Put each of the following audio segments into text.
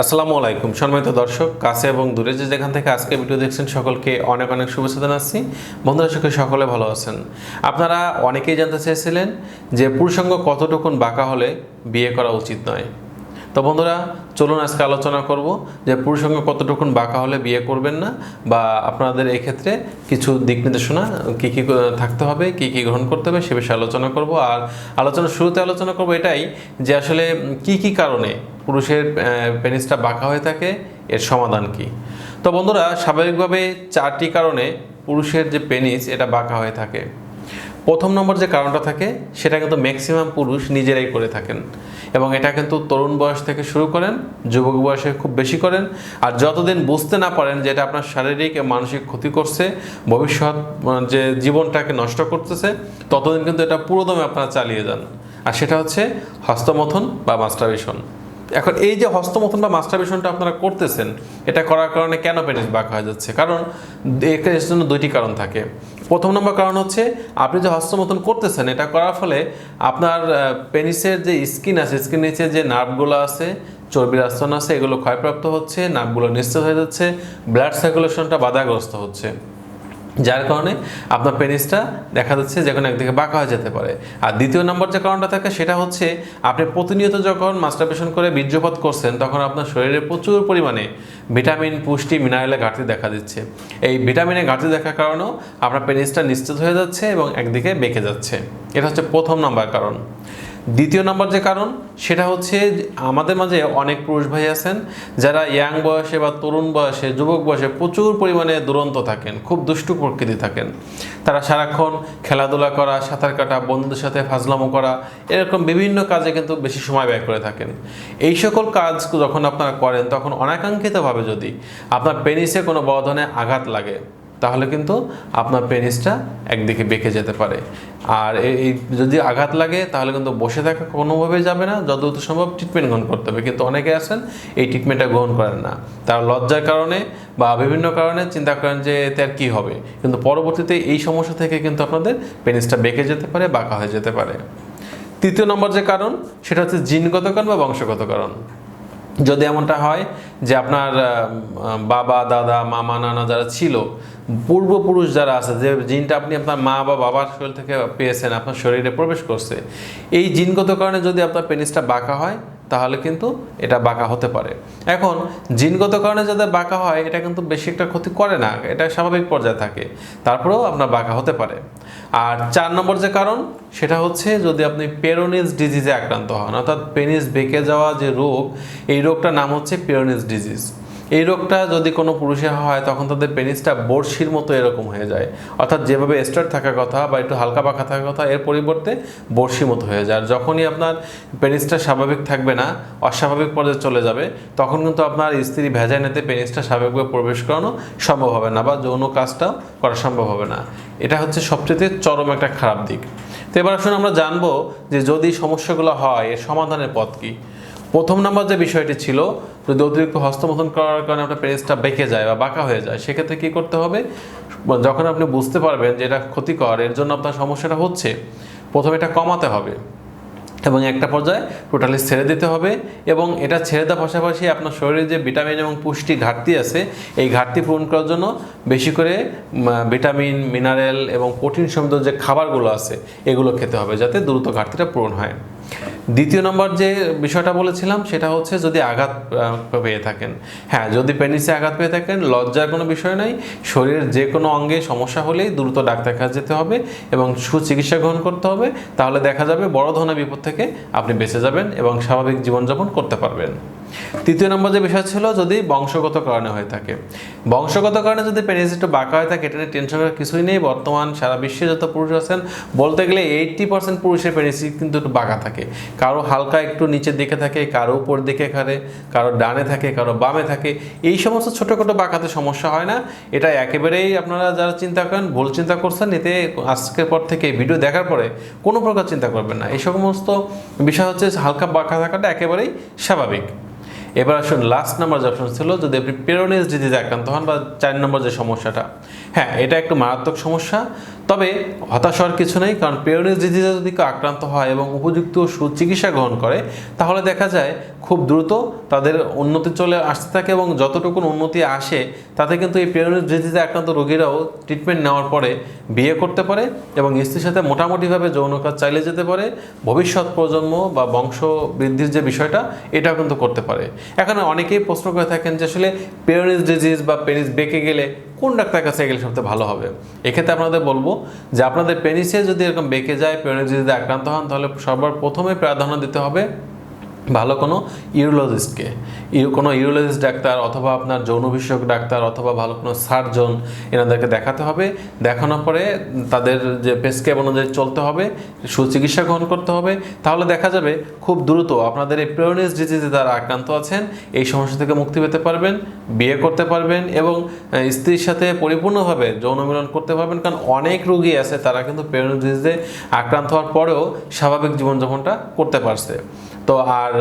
আসসালামু আলাইকুম। সম্মানিত দর্শক, কাছে এবং দূরে যে যেখান থেকে আজকে ভিডিও দেখছেন, সকলকে অনেক অনেক শুভেচ্ছা জানাচ্ছি। বন্ধুরা সকলে সকলে ভালো আছেন। আপনারা অনেকেই জানতে চেয়েছিলেন যে পুরুষাঙ্গ কতটুকুন বাঁকা হলে বিয়ে করা উচিত নয়। তো বন্ধুরা, চলুন আজকে আলোচনা করব যে পুরুষাঙ্গ কতটুকুন বাঁকা হলে বিয়ে করবেন না, বা আপনাদের এই ক্ষেত্রে কিছু দিক নির্দেশনা কী কী থাকতে হবে, কী কী গ্রহণ করতে হবে সে বিষয়ে আলোচনা করব। আর আলোচনার শুরুতে আলোচনা করব এটাই যে আসলে কি কি কারণে পুরুষের পেনিসটা বাঁকা হয়ে থাকে, এর সমাধান কি? তো বন্ধুরা, স্বাভাবিকভাবে চারটি কারণে পুরুষের যে পেনিস, এটা বাঁকা হয়ে থাকে। প্রথম নম্বর যে কারণটা থাকে, সেটা কিন্তু ম্যাক্সিমাম পুরুষ নিজেরাই করে থাকেন। এবং এটা কিন্তু তরুণ বয়স থেকে শুরু করেন, যুবক বয়সে খুব বেশি করেন। আর যতদিন বুঝতে না পারেন যে এটা আপনার শারীরিক এবং মানসিক ক্ষতি করছে, ভবিষ্যৎ যে জীবনটাকে নষ্ট করতেছে, ততদিন কিন্তু এটা পুরোদমে আপনারা চালিয়ে যান। আর সেটা হচ্ছে হস্তমথন বা মাস্টারবেশন এখন এই যে হস্তমথন বা মাস্টারবেশনটা আপনারা করতেছেন, এটা করার কারণে কেন পেনিস বাঁকা হয়ে যাচ্ছে? কারণ এর জন্য দুইটি কারণ থাকে। প্রথম নম্বর কারণ হচ্ছে, আপনি যে হস্তমথন করতেছেন, এটা করার ফলে আপনার পেনিসের যে স্কিন আছে স্কিন নিচে যে নার্ভগুলো আছে চর্বির আস্তন আছে, এগুলো ক্ষয়প্রাপ্ত হচ্ছে নার্ভগুলো নিশ্চিত হয়ে যাচ্ছে ব্লাড সার্কুলেশনটা বাধাগ্রস্ত হচ্ছে। যার কারণে আপনার পেনিসটা দেখা যাচ্ছে যে কোনো একদিকে বাঁকা হয়ে যেতে পারে। আর দ্বিতীয় নম্বর যে কারণটা থাকে সেটা হচ্ছে আপনি প্রতিনিয়ত যখন মাস্টারবেশন করে বীর্যপাত করছেন, তখন আপনার শরীরে প্রচুর পরিমাণে ভিটামিন পুষ্টি মিনারেলের ঘাটতি দেখা দিচ্ছে। এই ভিটামিনের ঘাটতি দেখার কারণেও আপনার পেনিসটা নিশ্চিত হয়ে যাচ্ছে এবং একদিকে বেঁকে যাচ্ছে। এটা হচ্ছে প্রথম নাম্বার কারণ। দ্বিতীয় নম্বর যে কারণ, সেটা হচ্ছে আমাদের মাঝে অনেক পুরুষ ভাই আছেন যারা ইয়াং বয়সে বা তরুণ বয়সে, যুবক বয়সে প্রচুর পরিমাণে দুরন্ত থাকেন, খুব দুষ্টু প্রকৃতি থাকেন। তারা সারাক্ষণ খেলাধুলা করা, সাঁতার কাটা, বন্ধুদের সাথে ফাজলামো করা, এরকম বিভিন্ন কাজে কিন্তু বেশি সময় ব্যয় করে থাকেন। এই সকল কাজ যখন আপনারা করেন, তখন অনাকাঙ্ক্ষিতভাবে যদি আপনার পেনিসে কোনো ধরনের আঘাত লাগে তাহলে কিন্তু আপনার পেনিসটা একদিকে বেঁকে যেতে পারে। আর এই যদি আঘাত লাগে, তাহলে কিন্তু বসে থাকা কোনোভাবেই যাবে না। যতদূর সম্ভব ট্রিটমেন্ট গ্রহণ করতে হবে। কিন্তু অনেকে আছেন, এই ট্রিটমেন্টটা গ্রহণ করেন না। তারা লজ্জার কারণে বা বিভিন্ন কারণে চিন্তা করেন যে, এতে আর কী হবে? কিন্তু পরবর্তীতে এই সমস্যা থেকে কিন্তু আপনাদের পেনিসটা বেঁকে যেতে পারে, বাঁকা হয়ে যেতে পারে। তৃতীয় নম্বর যে কারণ, সেটা হচ্ছে জিনগত কারণ বা বংশগত কারণ। যদি এমনটা হয় যে আপনার বাবা, দাদা, মামা, নানা যারা ছিল, পূর্বপুরুষ যারা আছে, যে জিনটা আপনি আপনার মা বা বাবার শরীর থেকে পেয়েছেন, আপনার শরীরে প্রবেশ করছে, এই জিনগত কারণে যদি আপনার পেনিসটা বাঁকা হয় তাহলে কিন্তু এটা বাঁকা হতে পারে। এখন, জিনগত কারণে যাদের বাঁকা হয়, এটা কিন্তু বেশি একটা ক্ষতি করে না, এটা স্বাভাবিক পর্যায়ে থাকে। তারপরেও আপনার বাঁকা হতে পারে। আর চার নম্বর যে কারণ, সেটা হচ্ছে যদি আপনি পেরোনিস ডিজিজে আক্রান্ত হন, অর্থাৎ পেনিস বেঁকে যাওয়া যে রোগ, এই রোগটার নাম হচ্ছে পেরোনিস ডিজিজ। এই রোগটা যদি কোনো পুরুষে হয়, তখন তাদের পেনিসটা বড়শির মতো এরকম হয়ে যায়। অর্থাৎ যেভাবে স্টার্ট থাকার কথা বা একটু হালকা পাখা থাকার কথা, এর পরিবর্তে বড়শি মতো হয়ে যায়। আর যখনই আপনার পেনিসটা স্বাভাবিক থাকবে না, অস্বাভাবিক পর্যায়ে চলে যাবে, তখন কিন্তু আপনার স্ত্রী ভেজায় ভেজাইনাতে পেনিসটা স্বাভাবিকভাবে প্রবেশ করানো সম্ভব হবে না বা যৌন কাজটাও করা সম্ভব হবে না। এটা হচ্ছে সবচেয়ে চরম একটা খারাপ দিক। তো এবার আসুন আমরা জানব যে যদি সমস্যাগুলো হয়, এর সমাধানের পথ কী? প্রথম নাম্বার যে বিষয়টি ছিল, যদি অতিরিক্ত হস্তমথন করার কারণে আপনার পেনিসটা বেঁকে যায় বা বাঁকা হয়ে যায়, সেক্ষেত্রে কী করতে হবে? যখন আপনি বুঝতে পারবেন যে এটা ক্ষতিকর, এর জন্য আপনার সমস্যাটা হচ্ছে, প্রথমে এটা কমাতে হবে এবং একটা পর্যায়ে টোটালি ছেড়ে দিতে হবে এবং এটা ছেড়ে দেওয়ার পাশাপাশি আপনার শরীরে যে ভিটামিন এবং পুষ্টি ঘাটতি আছে, এই ঘাটতি পূরণ করার জন্য বেশি করে ভিটামিন, মিনারেল এবং প্রোটিন সমৃদ্ধ যে খাবারগুলো আছে, এগুলো খেতে হবে যাতে দ্রুত ঘাটতিটা পূরণ হয়। দ্বিতীয় নম্বর যে বিষয়টা বলেছিলাম, সেটা হচ্ছে যদি আঘাত পেয়ে থাকেন। হ্যাঁ যদি পেনিসে আঘাত পেয়ে থাকেন, লজ্জার কোনো বিষয় নাই। শরীরের যে কোনো অঙ্গে সমস্যা হলেই দ্রুত ডাক্তার কাছে যেতে হবে এবং সুচিকিৎসা গ্রহণ করতে হবে। তাহলে দেখা যাবে বড় ধরনের বিপদ থেকে আপনি বেঁচে যাবেন এবং স্বাভাবিক জীবনযাপন করতে পারবেন। তৃতীয় নম্বর যে বিষয় ছিল, যদি বংশগত কারণে হয়ে থাকে। বংশগত কারণে যদি পেনিস একটু বাঁকা হয়ে থাকে এটা নিয়ে টেনশন করার কিছুই নেই। বর্তমান সারা বিশ্বে যত পুরুষ আছেন, বলতে গেলে এইট্টি পার্সেন্ট পুরুষের পেনিস কিন্তু একটু বাঁকা থাকে। কারও হালকা একটু নিচের দিকে থাকে, কারও উপর দিকে খারে কারও ডানে থাকে, কারও বামে থাকে। এই সমস্ত ছোটোখাটো বাঁকাতে সমস্যা হয় না। এটা একেবারেই আপনারা যারা চিন্তা করেন, ভুল চিন্তা করছেন, এতে আজকের পর থেকে ভিডিও দেখার পরে কোনো প্রকার চিন্তা করবেন না। এই সমস্ত বিষয় হচ্ছে হালকা বাঁকা থাকাটা একেবারেই স্বাভাবিক। এবার আসুন লাস্ট নাম্বার যে অপশন ছিল, যদি আপনি পেরোনিস ডিজিজে আক্রান্ত হন বা চার নম্বর যে সমস্যাটা। হ্যাঁ এটা একটু মারাত্মক সমস্যা। তবে হতাশ হওয়ার কিছু নেই, কারণ পেরোনিস ডিজিজে যদি কেউ আক্রান্ত হয় এবং উপযুক্ত সুচিকিৎসা গ্রহণ করে, তাহলে দেখা যায় খুব দ্রুত তাদের উন্নতি চলে আসতে থাকে এবং যতটুকু উন্নতি আসে, তাতে কিন্তু এই পিরিয়ড ডিজিজে আক্রান্ত রোগীরাও ট্রিটমেন্ট নেওয়ার পরে বিয়ে করতে পারে এবং স্ত্রীর সাথে মোটামুটিভাবে যৌন কাজ চালিয়ে যেতে পারে। ভবিষ্যৎ প্রজন্ম বা বংশ বৃদ্ধির যে বিষয়টা, এটাও কিন্তু করতে পারে। এখন অনেকেই প্রশ্ন করে থাকেন যে আসলে পেরিস ডিজিজ বা পেনিস বেঁকে গেলে কোন ডাক্তার কাছে গেলে সবথেকে ভালো হবে? এক্ষেত্রে আপনাদের বলব যে আপনাদের পেনিসে যদি এরকম বেঁকে যায়, পেনিস যদি আক্রান্ত হন, তাহলে সবার প্রথমে প্রাধান্য দিতে হবে ভালো কোনো ইউরোলজিস্টকে। ইউ, কোনো ইউরোলজিস্ট ডাক্তার অথবা আপনার যৌন বিষয়ক ডাক্তার অথবা ভালো কোনো সার্জন এনাদেরকে দেখাতে হবে। দেখানোর পরে তাদের যে প্রেসক্রাইব অনুযায়ী চলতে হবে, সুচিকিৎসা গ্রহণ করতে হবে। তাহলে দেখা যাবে খুব দ্রুত আপনাদের এই প্রেরনিস ডিজিজে তারা আক্রান্ত আছেন, এই সমস্যা থেকে মুক্তি পেতে পারবেন, বিয়ে করতে পারবেন এবং স্ত্রীর সাথে পরিপূর্ণভাবে যৌন মিলন করতে পারবেন। কারণ অনেক রোগী আছে তারা কিন্তু প্রেরনিস ডিজিজে আক্রান্ত হওয়ার পরেও স্বাভাবিক জীবনযাপনটা করতে পারছে। তো আর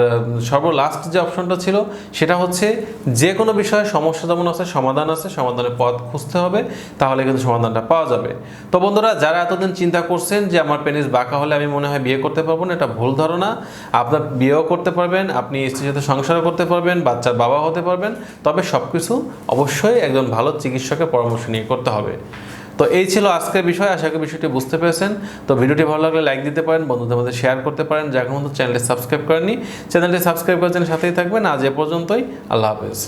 সর্ব লাস্ট যে অপশনটা ছিল, সেটা হচ্ছে যে কোনো বিষয়ে সমস্যা যেমন আছে, সমাধান আছে, সমাধানের পথ খুঁজতে হবে, তাহলে কিন্তু সমাধানটা পাওয়া যাবে। তো বন্ধুরা, যারা এতদিন চিন্তা করছেন যে আমার পেনিস বাঁকা হলে আমি মনে হয় বিয়ে করতে পারব না, এটা ভুল ধারণা। আপনার বিয়েও করতে পারবেন, আপনি স্ত্রীর সাথে সংসারও করতে পারবেন, বাচ্চার বাবা হতে পারবেন, তবে সব কিছু অবশ্যই একজন ভালো চিকিৎসকের পরামর্শ নিয়ে করতে হবে। তো এই ছিল আজকের বিষয়। আশা করি বিষয়টি বুঝতে পেরেছেন। তো ভিডিওটি ভালো লাগলে লাইক দিতে পারেন, বন্ধুদের মধ্যে শেয়ার করতে পারেন। যার মতো চ্যানেলটি সাবস্ক্রাইব করেনি চ্যানেলটি সাবস্ক্রাইব করার জন্য সাথেই থাকবেন। আজ এ পর্যন্তই। আল্লাহ হাফেজ।